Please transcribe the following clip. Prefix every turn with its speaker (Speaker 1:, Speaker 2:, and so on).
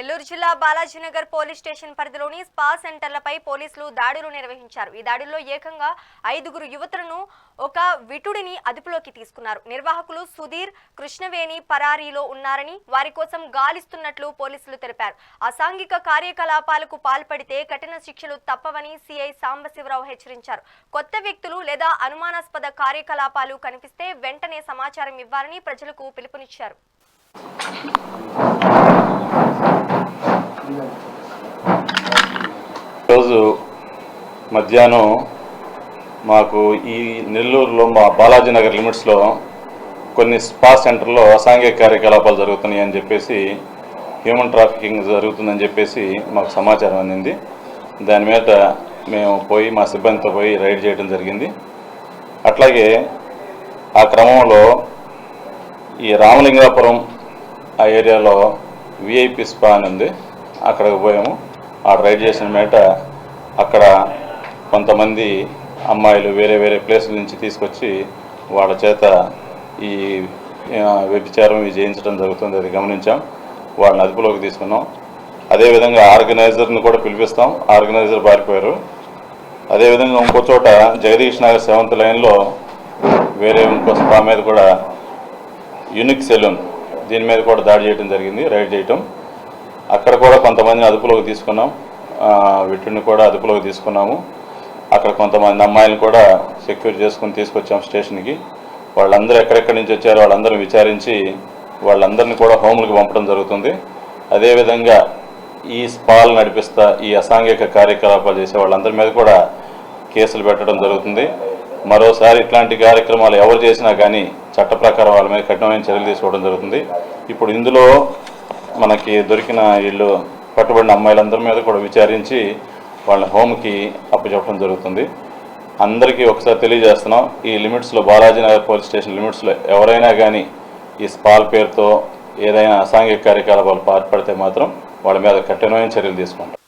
Speaker 1: నెల్లూరు జిల్లా Balajinagar police station పరిధిలోని spa సెంటర్లపై పోలీసులు దాడులు నిర్వహించారు. ఈ దాడుల్లో ఏకంగా ఐదుగురు యువతులను ఒక విటుడిని అదుపులోకి తీసుకున్నారు. నిర్వాహకులు సుధీర్ కృష్ణవేణి పరారీలో ఉన్నారని వారి కోసం గాలిస్తున్నట్లు పోలీసులు తెలిపారు. అసాంఘిక కార్యకలాపాలకు పాల్పడితే కఠిన శిక్షలు తప్పవని సిఐ సాంబశివరావు హెచ్చరించారు. కొత్త వ్యక్తులు లేదా అనుమానాస్పద కార్యకలాపాలు కనిపిస్తే వెంటనే సమాచారం ఇవ్వాలని ప్రజలకు పిలుపునిచ్చారు.
Speaker 2: మధ్యాహ్నం మాకు ఈ నెల్లూరులో మా బాలాజీ నగర్ లిమిట్స్లో కొన్ని స్పా సెంటర్లో అసాంఘిక కార్యకలాపాలు జరుగుతున్నాయి అని చెప్పేసి హ్యూమన్ ట్రాఫికింగ్ జరుగుతుందని చెప్పేసి మాకు సమాచారం అందింది. దాని మీద మేము పోయి మా సిబ్బందితో పోయి రైడ్ చేయడం జరిగింది. అట్లాగే ఆ క్రమంలో ఈ రామలింగాపురం ఆ ఏరియాలో విఐపి స్పా అని ఉంది. అక్కడికి పోయాము. ఆ రైడ్ చేసిన మేట అక్కడ కొంతమంది అమ్మాయిలు వేరే వేరే ప్లేసుల నుంచి తీసుకొచ్చి వాళ్ళ చేత ఈ వ్యభిచారం చేయించడం జరుగుతుంది అది గమనించాం. వాళ్ళని అదుపులోకి తీసుకున్నాం. అదేవిధంగా ఆర్గనైజర్ని కూడా పిలిపిస్తాం. ఆర్గనైజర్ పారిపోయారు. అదేవిధంగా ఇంకో చోట జగదీష్ నగర్ సెవెంత్ లైన్లో వేరే ఇంకో స్పా మీద కూడా యూనిక్ సెలూన్ దీని మీద కూడా దాడి చేయడం జరిగింది రైడ్ చేయటం. అక్కడ కూడా కొంతమందిని అదుపులోకి తీసుకున్నాం. వీటిని కూడా అదుపులోకి తీసుకున్నాము. అక్కడ కొంతమంది అమ్మాయిలను కూడా సెక్యూర్ చేసుకుని తీసుకొచ్చాం స్టేషన్కి. వాళ్ళందరూ ఎక్కడెక్కడి నుంచి వచ్చారో వాళ్ళందరూ విచారించి వాళ్ళందరినీ కూడా హోములకు పంపడం జరుగుతుంది. అదేవిధంగా ఈ స్పాల్ నడిపిస్తా ఈ అసాంఘిక కార్యకలాపాలు చేసే వాళ్ళందరి మీద కూడా కేసులు పెట్టడం జరుగుతుంది. మరోసారి ఇట్లాంటి కార్యక్రమాలు ఎవరు చేసినా కానీ చట్ట ప్రకారం వాళ్ళ మీద కఠినమైన చర్యలు తీసుకోవడం జరుగుతుంది. ఇప్పుడు ఇందులో మనకి దొరికిన వీళ్ళు పట్టుబడిన అమ్మాయిలందరి మీద కూడా విచారించి వాళ్ళని హోమ్కి అప్పచెప్పడం జరుగుతుంది. అందరికీ ఒకసారి తెలియజేస్తున్నాం ఈ లిమిట్స్లో బాలాజీనగర్ పోలీస్ స్టేషన్ లిమిట్స్లో ఎవరైనా కానీ ఈ స్పాల్ పేరుతో ఏదైనా అసాంఘిక కార్యకలాపాలు పాల్పడితే మాత్రం వాళ్ళ మీద కఠినమైన చర్యలు తీసుకుంటాం.